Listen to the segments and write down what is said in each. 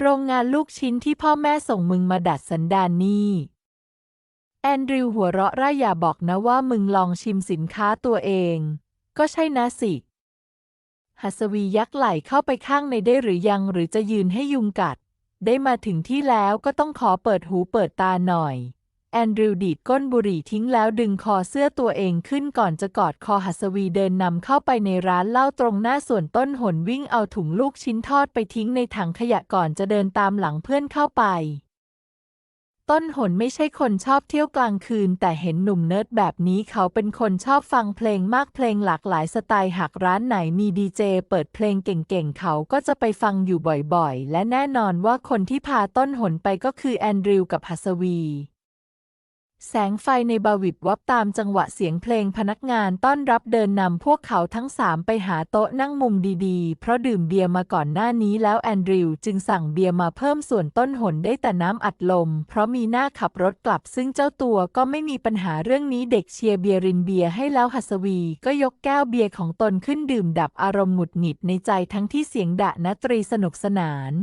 โรงงานลูกชิ้นที่พ่อแม่ส่งมึงมาดัดสันดานนี่ แอนดริวหัวเราะร่ายอย่าบอกนะว่ามึงลองชิมสินค้าตัวเอง ก็ใช่นะสิ หัสวียักไหล่เข้าไปข้างในได้หรือยังหรือจะยืนให้ยุงกัด ได้มาถึงที่แล้วก็ต้องขอเปิดหูเปิดตาหน่อย แอนดริวดีดก้นบุหรี่ทิ้งแล้วดึงคอเสื้อตัวเองขึ้นก่อนจะกอดคอหัสวีเดินนำเข้าไปในร้านเหล้าตรงหน้าส่วนต้นหนวิ่งเอาถุงลูกชิ้นทอดไปทิ้งในถังขยะก่อนจะเดินตามหลังเพื่อนเข้าไป ต้นหนไม่ใช่คนชอบเที่ยวกลางคืน แต่เห็นหนุ่มเนิร์ดแบบนี้เขาเป็นคนชอบฟังเพลงมากเพลงหลากหลายสไตล์หากร้านไหนมีดีเจเปิดเพลงเก่งๆ เขาก็จะไปฟังอยู่บ่อยๆ และแน่นอนว่าคนที่พาต้นหนไปก็คือแอนดริวกับหัสวี แสงไฟในบาวิบวับตามจังหวะเสียงเพลงพนักงานต้อนรับเดินนำพวกเขาทั้งสามไปหาโต๊ะนั่งมุมดีๆ เพราะดื่มเบียร์มาก่อนหน้านี้แล้วแอนดริวจึงสั่งเบียร์มาเพิ่มส่วนต้นหนได้แต่น้ำอัดลม เพราะมีหน้าขับรถกลับซึ่งเจ้าตัวก็ไม่มีปัญหาเรื่องนี้เด็กเชียร์เบียร์รินเบียร์ให้แล้วหัสวี ก็ยกแก้วเบียร์ของตนขึ้นดื่มดับอารมณ์หงุดหงิดในใจทั้งที่เสียงดะนตรีสนุกสนาน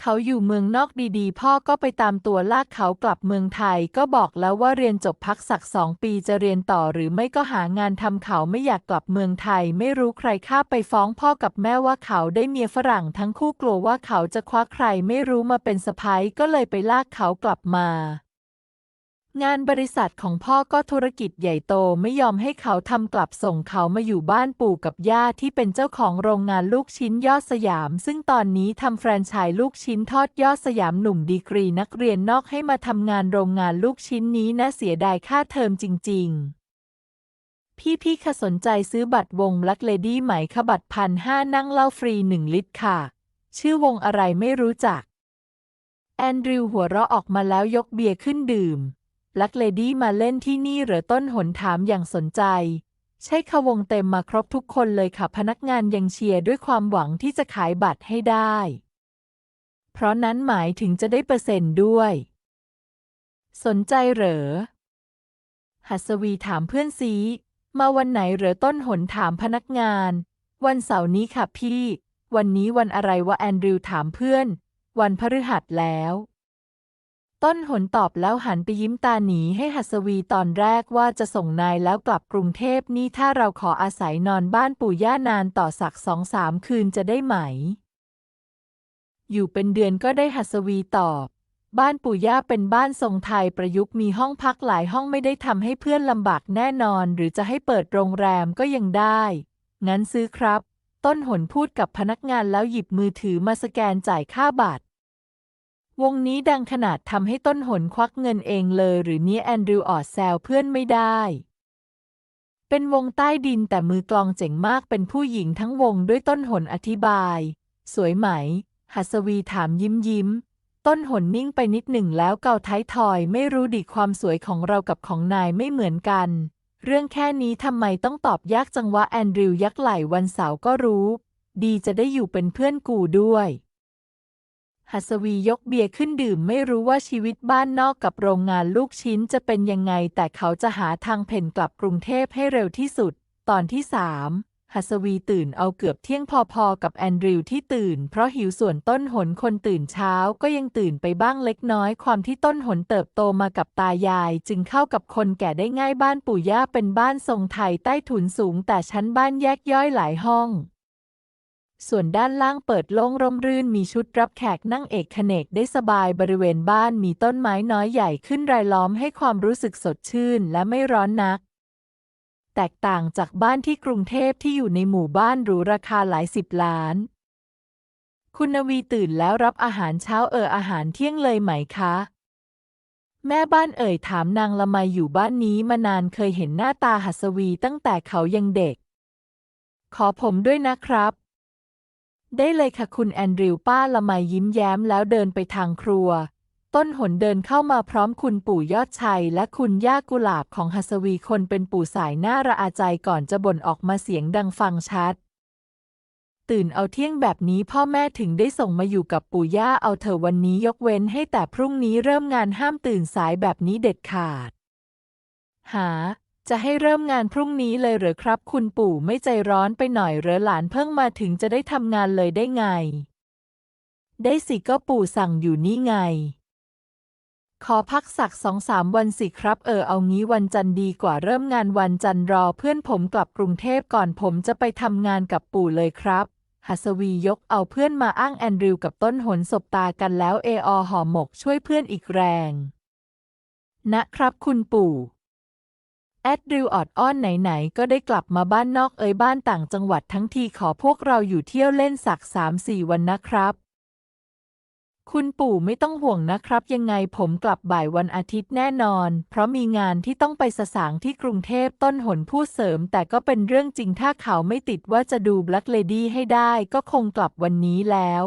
เขาอยู่เมืองนอกดีๆ พ่อก็ไปตามตัวลากเขากลับเมืองไทย ก็บอกแล้วว่าเรียนจบพักสักสองปีจะเรียนต่อหรือไม่ก็หางานทำเขาไม่อยากกลับเมืองไทย ไม่รู้ใครข้าไปฟ้องพ่อกับแม่ว่าเขาได้เมียฝรั่งทั้งคู่กลัวว่าเขาจะคว้าใครไม่รู้มาเป็นสะพ้ยก็เลยไปลากเขากลับมา งานบริษัทของพ่อก็ธุรกิจใหญ่โตไม่ยอมให้เขาทำกลับส่งเขามาอยู่บ้านปู่กับย่าที่เป็นเจ้าของโรงงานลูกชิ้นยอดสยาม ซึ่งตอนนี้ทำแฟรนไชส์ลูกชิ้นทอดยอดสยามหนุ่มดีกรีนักเรียนนอกให้มาทำงานโรงงานลูกชิ้นนี้นะเสียดายค่าเทอมจริง ๆพี่ๆคะสนใจซื้อบัตรวง Black Lady ไหมคะบัตรพันห้านั่งเล้าฟรีหนึ่งลิตรค่ะ ชื่อวงอะไรไม่รู้จัก แอนดริวหัวเราะออกมาแล้วยกเบียร์ขึ้นดื่ม ลักเลดี้มาเล่นที่นี่เหรือต้นหนถามอย่างสนใจ ใช่ค่ะวงเต็มมาครบทุกคนเลยค่ะพนักงานยังเชียร์ด้วยความหวังที่จะขายบัตรให้ได้ เพราะนั้นหมายถึงจะได้เปอร์เซ็นต์ด้วย สนใจเหรอ หัสวีถามเพื่อนซีมาวันไหนเหรอต้นหนถามพนักงาน วันเสาร์นี้ค่ะพี่ วันนี้วันอะไรวะแอนดริวถามเพื่อน วันพฤหัสแล้ว ต้นหนตอบแล้วหันไปยิ้มตาหนีให้หัสวีตอนแรกว่าจะส่งนายแล้วกลับกรุงเทพนี่ถ้าเราขออาศัยนอนบ้านปู่ย่านานต่อสักสองสามคืนจะได้ไหม อยู่เป็นเดือนก็ได้หัสวีตอบ บ้านปู่ย่าเป็นบ้านทรงไทยประยุกต์มีห้องพักหลายห้องไม่ได้ทำให้เพื่อนลำบากแน่นอน หรือจะให้เปิดโรงแรมก็ยังได้ งั้นซื้อครับ ต้นหนพูดกับพนักงานแล้วหยิบมือถือมาสแกนจ่ายค่าบัตร วงนี้ดังขนาดทำให้ต้นหนควักเงินเองเลยหรือเนี้ยแอนดริวออดแซวเพื่อนไม่ได้ เป็นวงใต้ดินแต่มือกลองเจ๋งมากเป็นผู้หญิงทั้งวงด้วยต้นหนอธิบาย สวยไหม หัสวีถามยิ้มยิ้ม ต้นหนนิ่งไปนิดหนึ่งแล้วเกาท้ายทอยไม่รู้ดิความสวยของเรากับของนายไม่เหมือนกัน เรื่องแค่นี้ทำไมต้องตอบยากจังวะแอนดริวยักไหล่วันเสาร์ก็รู้ ดีจะได้อยู่เป็นเพื่อนกูด้วย หัสวียกเบียร์ขึ้นดื่มไม่รู้ว่าชีวิตบ้านนอกกับโรงงานลูกชิ้นจะเป็นยังไง แต่เขาจะหาทางเพ่นกลับกรุงเทพให้เร็วที่สุด ตอนที่สามหัสวีตื่นเอาเกือบเที่ยงพอๆกับแอนดริวที่ตื่น เพราะหิวส่วนต้นหนคนตื่นเช้าก็ยังตื่นไปบ้างเล็กน้อย ความที่ต้นหนเติบโตมากับตายาย จึงเข้ากับคนแก่ได้ง่ายบ้านปู่ย่าเป็นบ้านทรงไทยใต้ถุนสูงแต่ชั้นบ้านแยกย่อยหลายห้อง ส่วนด้านล่างเปิดโล่งร่มรื่นมีชุดรับแขกนั่งเอกขเนกได้สบายบริเวณบ้านมีต้นไม้น้อยใหญ่ขึ้นรายล้อมให้ความรู้สึกสดชื่นและไม่ร้อนนัก แตกต่างจากบ้านที่กรุงเทพที่อยู่ในหมู่บ้านหรูราคาหลายสิบล้าน คุณนวีตื่นแล้วรับอาหารเช้าเอออาหารเที่ยงเลยไหมคะ แม่บ้านเอ่ยถามนางละไมอยู่บ้านนี้มานานเคยเห็นหน้าตาหัสวีตั้งแต่เขายังเด็ก ขอผมด้วยนะครับ ได้เลยค่ะคุณแอนดริวป้าละไมยิ้มแย้มแล้วเดินไปทางครัว ต้นหนเดินเข้ามาพร้อมคุณปู่ยอดชัย และคุณย่ากุหลาบของหัสวีคนเป็นปู่สายหน้าระอาใจก่อนจะบ่นออกมาเสียงดังฟังชัด ตื่นเอาเที่ยงแบบนี้พ่อแม่ถึงได้ส่งมาอยู่กับปู่ย่าเอาเถอวันนี้ยกเว้นให้แต่พรุ่งนี้เริ่มงานห้ามตื่นสายแบบนี้เด็ดขาด หา จะให้เริ่มงานพรุ่งนี้เลยเหรือครับ คุณปู่ไม่ใจร้อนไปหน่อยเหรอหลานเพิ่งมาถึงจะได้ทำงานเลยได้ไง ได้สิก็ปู่สั่งอยู่นี่ไง ขอพักสักสองสามวันสิครับ เออเอางี้วันจันทร์ดีกว่าเริ่มงานวันจันทร์รอเพื่อนผมกลับกรุงเทพก่อนผมจะไปทำงานกับปู่เลยครับหัสวียกเอาเพื่อนมาอ้างแอนดริวกับต้นหนสบตากันแล้วเออหอหมกช่วยเพื่อนอีกแรง นะครับคุณปู่ แอดริวออดอ้อนไหนๆ ก็ได้กลับมาบ้านนอกเอยบ้านต่างจังหวัดทั้งทีขอพวกเราอยู่เที่ยวเล่นสักสามสี่วันนะครับ คุณปู่ไม่ต้องห่วงนะครับ ยังไงผมกลับบ่ายวันอาทิตย์แน่นอน เพราะมีงานที่ต้องไปสสางที่กรุงเทพต้นหนพูดเสริม แต่ก็เป็นเรื่องจริงถ้าเขาไม่ติดว่าจะดู Black Lady ให้ได้ก็คงกลับวันนี้แล้ว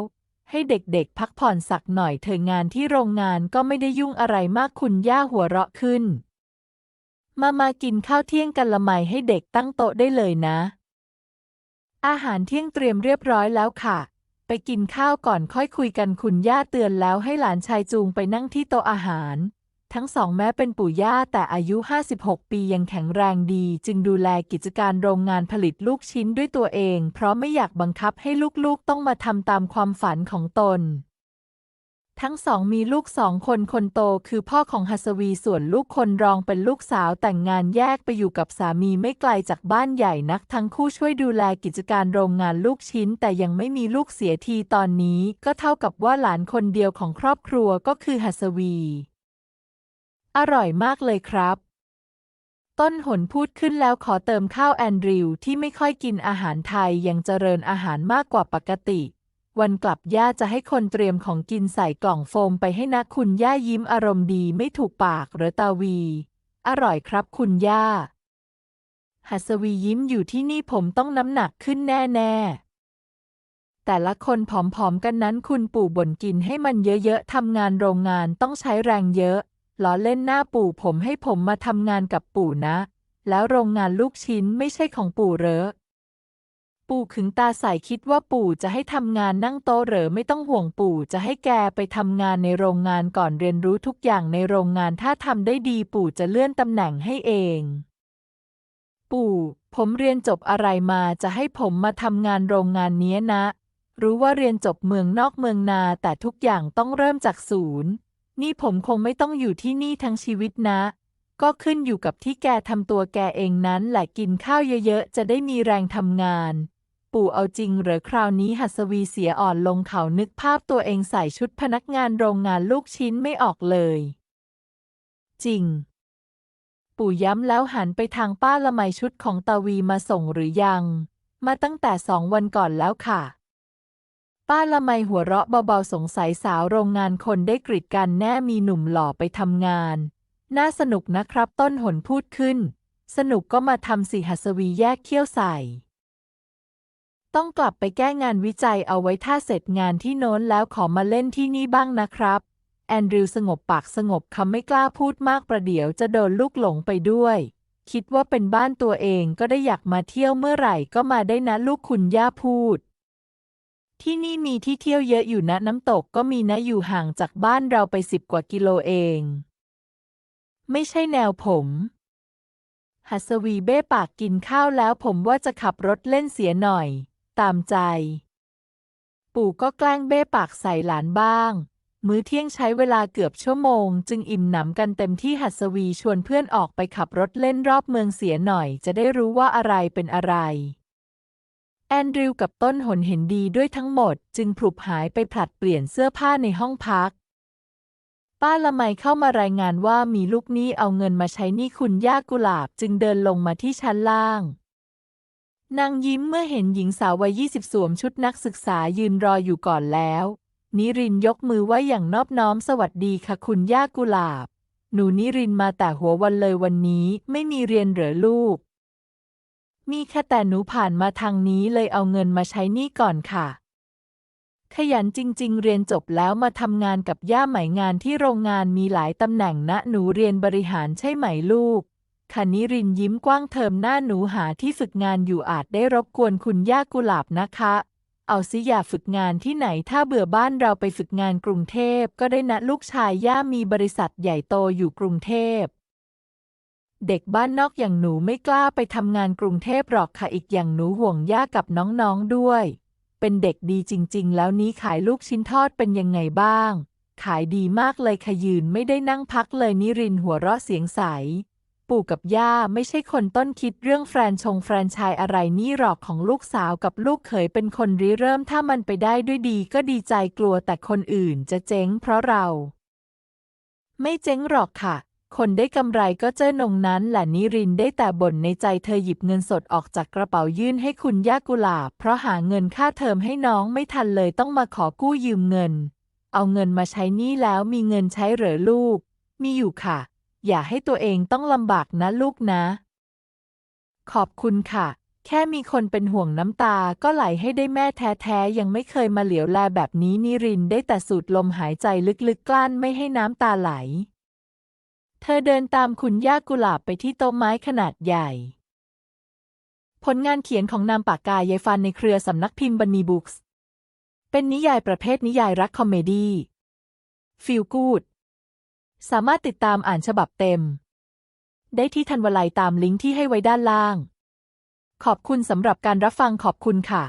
ให้เด็กๆ พักผ่อนสักหน่อยเถอะงานที่โรงงานก็ไม่ได้ยุ่งอะไรมากคุณย่าหัวเราะขึ้น มามากินข้าวเที่ยงกันละไมให้เด็กตั้งโต๊ะได้เลยนะ อาหารเที่ยงเตรียมเรียบร้อยแล้วค่ะ ไปกินข้าวก่อนค่อยคุยกันคุณย่าเตือนแล้วให้หลานชายจูงไปนั่งที่โต๊ะอาหาร ทั้งสองแม้เป็นปู่ย่าแต่อายุ 56 ปียังแข็งแรงดี จึงดูแลกิจการโรงงานผลิตลูกชิ้นด้วยตัวเอง เพราะไม่อยากบังคับให้ลูกๆต้องมาทำตามความฝันของตน ทั้งสองมีลูกสองคนคนโตคือพ่อของหัสวีส่วนลูกคนรองเป็นลูกสาวแต่งงานแยกไปอยู่กับสามีไม่ไกลจากบ้านใหญ่นัก ทั้งคู่ช่วยดูแลกิจการโรงงานลูกชิ้น แต่ยังไม่มีลูกเสียทีตอนนี้ก็เท่ากับว่าหลานคนเดียวของครอบครัวก็คือหัสวี อร่อยมากเลยครับ ต้นหนพูดขึ้นแล้วขอเติมข้าวแอนดริวที่ไม่ค่อยกินอาหารไทยยังเจริญอาหารมากกว่าปกติ วันกลับย่าจะให้คนเตรียมของกินใส่กล่องโฟมไปให้นะคุณย่ายิ้มอารมณ์ดีไม่ถูกปากหรือตาวี อร่อยครับคุณย่า หัสวียิ้มอยู่ที่นี่ผมต้องน้ำหนักขึ้นแน่ๆ แต่ละคนผอมๆกันนั้นคุณปู่บ่นกินให้มันเยอะๆทำงานโรงงานต้องใช้แรงเยอะล้อเล่นหน้าปู่ผมให้ผมมาทำงานกับปู่นะ แล้วโรงงานลูกชิ้นไม่ใช่ของปู่เหรอ ปู่ขึงตาใส่คิดว่าปู่จะให้ทำงานนั่งโต๊ะเหรอไม่ต้องห่วงปู่จะให้แกไปทำงานในโรงงานก่อนเรียนรู้ทุกอย่างในโรงงานถ้าทำได้ดีปู่จะเลื่อนตำแหน่งให้เอง ปู่ ผมเรียนจบอะไรมาจะให้ผมมาทำงานโรงงานนี้นะ รู้ว่าเรียนจบเมืองนอกเมืองนาแต่ทุกอย่างต้องเริ่มจากศูนย์ นี่ผมคงไม่ต้องอยู่ที่นี่ทั้งชีวิตนะก็ขึ้นอยู่กับที่แกทำตัวแกเองนั้นแหละกินข้าวเยอะๆ จะได้มีแรงทำงาน ปู่เอาจริงเหรอคราวนี้หัสวีเสียอ่อนลงเขานึกภาพตัวเองใส่ชุดพนักงานโรงงานลูกชิ้นไม่ออกเลย จริง ปู่ย้ำแล้วหันไปทางป้าละไมชุดของตาวีมาส่งหรือยัง มาตั้งแต่สองวันก่อนแล้วค่ะ ป้าละไมหัวเราะเบาๆสงสัยสาวโรงงานคนได้กรีดกันแน่มีหนุ่มหล่อไปทำงาน น่าสนุกนะครับต้นหนพูดขึ้น สนุกก็มาทำสิหัสวีแยกเขี้ยวใส่ ต้องกลับไปแก้งานวิจัยเอาไว้ถ้าเสร็จงานที่โน้นแล้วขอมาเล่นที่นี่บ้างนะครับ แอนดริวสงบปากสงบคำไม่กล้าพูดมากประเดี๋ยวจะโดนลูกหลงไปด้วย คิดว่าเป็นบ้านตัวเองก็ได้อยากมาเที่ยวเมื่อไหร่ก็มาได้นะลูกคุณย่าพูด ที่นี่มีที่เที่ยวเยอะอยู่นะน้ำตกก็มีนะอยู่ห่างจากบ้านเราไปสิบกว่ากิโลเอง ไม่ใช่แนวผมหัสวีเบ้ปากกินข้าวแล้วผมว่าจะขับรถเล่นเสียหน่อย ตามใจ ปู่ก็แกล้งเบ้ปากใส่หลานบ้าง มื้อเที่ยงใช้เวลาเกือบชั่วโมง จึงอิ่มหนำกันเต็มที่หัสวีชวนเพื่อนออกไปขับรถเล่นรอบเมืองเสียหน่อย จะได้รู้ว่าอะไรเป็นอะไร แอนดริวกับต้นหนเห็นดีด้วยทั้งหมด จึงพลุบหายไปผลัดเปลี่ยนเสื้อผ้าในห้องพักป้าละไมเข้ามารายงานว่ามีลูกหนี้เอาเงินมาใช้หนี้คุณย่ากุหลาบจึงเดินลงมาที่ชั้นล่าง นางยิ้มเมื่อเห็นหญิงสาววัยยี่สิบสวมชุดนักศึกษายืนรออยู่ก่อนแล้ว นิรินยกมือไหว้อย่างนอบน้อมสวัสดีค่ะคุณย่ากุหลาบ หนูนิรินมาแต่หัววันเลยวันนี้ไม่มีเรียนเหรอลูก มีแค่แต่หนูผ่านมาทางนี้เลยเอาเงินมาใช้นี้ก่อนค่ะ ขยันจริง ๆ เรียนจบแล้วมาทำงานกับย่าไหมงานที่โรงงานมีหลายตำแหน่งนะหนูเรียนบริหารใช่ไหมลูก คณิรินยิ้มกว้างเทอมหน้าหนูหาที่ฝึกงานอยู่อาจได้รบกวนคุณย่ากุหลาบนะคะ เอาสิอย่าฝึกงานที่ไหนถ้าเบื่อบ้านเราไปฝึกงานกรุงเทพก็ได้นะลูกชายย่ามีบริษัทใหญ่โตอยู่กรุงเทพ เด็กบ้านนอกอย่างหนูไม่กล้าไปทำงานกรุงเทพหรอกค่ะอีกอย่างหนูห่วงย่ากับน้องๆด้วย เป็นเด็กดีจริง ๆ แล้วนี้ขายลูกชิ้นทอดเป็นยังไงบ้าง ขายดีมากเลยขยืนไม่ได้นั่งพักเลยนิรินหัวเราะเสียงใส ปู่กับย่าไม่ใช่คนต้นคิดเรื่องแฟรนชงแฟรนชายอะไรนี่หรอกของลูกสาวกับลูกเขยเป็นคนริเริ่มถ้ามันไปได้ด้วยดีก็ดีใจกลัวแต่คนอื่นจะเจ๊งเพราะเรา ไม่เจ๊งหรอกค่ะ คนได้กำไรก็เจ้านงนั้นแหละนิรินได้แต่บ่นในใจเธอหยิบเงินสดออกจากกระเป๋ายื่นให้คุณย่ากุหลาบ เพราะหาเงินค่าเทอมให้น้องไม่ทันเลยต้องมาขอกู้ยืมเงิน เอาเงินมาใช้นี้แล้วมีเงินใช้เหรอลูก มีอยู่ค่ะ อย่าให้ตัวเองต้องลำบากนะลูกนะ ขอบคุณค่ะ แค่มีคนเป็นห่วงน้ำตาก็ไหลให้ได้แม่แท้ๆ ยังไม่เคยมาเหลียวแลแบบนี้นิรินได้แต่สูดลมหายใจลึกๆกลั้นไม่ให้น้ำตาไหล เธอเดินตามคุณย่ากุหลาบไปที่โต๊ะไม้ขนาดใหญ่ ผลงานเขียนของนามปากกายายฟันในเครือสำนักพิมพ์บันนีบุ๊กส์เป็นนิยายประเภทนิยายรักคอมเมดี้ฟีลกูด สามารถติดตามอ่านฉบับเต็ม ได้ที่ทันวลัยตามลิงก์ที่ให้ไว้ด้านล่าง ขอบคุณสำหรับการรับฟังขอบคุณค่ะ